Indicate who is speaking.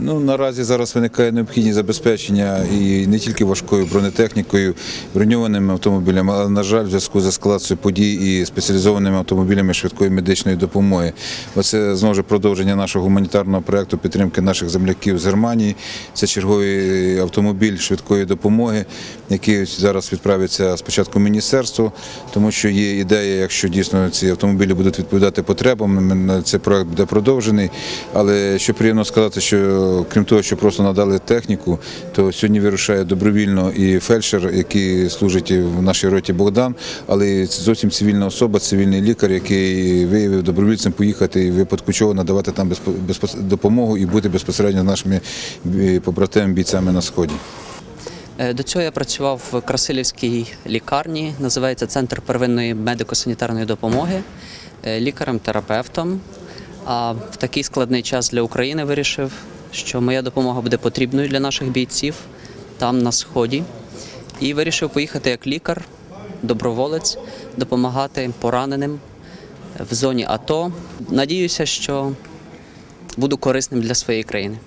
Speaker 1: Ну, наразі зараз виникає необхідність забезпечення і не тільки важкою бронетехнікою, броньованими автомобілями, але, на жаль, в зв'язку з ескалацією подій і спеціалізованими автомобілями швидкої медичної допомоги. Оце знову ж продовження нашого гуманітарного проекту підтримки наших земляків з Германії. Це черговий автомобіль швидкої допомоги, який зараз відправиться спочатку в міністерство, тому що є ідея, якщо дійсно ці автомобілі будуть відповідати потребам, цей проект буде продовжений. Але що приємно сказати, що крім того, що просто надали техніку, то сьогодні вирушає добровільно і фельдшер, який служить в нашій роті Богдан, але зовсім цивільна особа, цивільний лікар, який виявив добровільцем поїхати і випадку чого надавати там допомогу і бути безпосередньо з нашими е, побратимами бійцями на сході.
Speaker 2: Е, До цього я працював в Красилівській лікарні, називається Центр первинної медико-санітарної допомоги, е, лікарем-терапевтом. А в такий складний час для України вирішив, що моя допомога буде потрібною для наших бійців там на сході. І вирішив поїхати як лікар, доброволець, допомагати пораненим в зоні АТО. Надіюся, що буду корисним для своєї країни.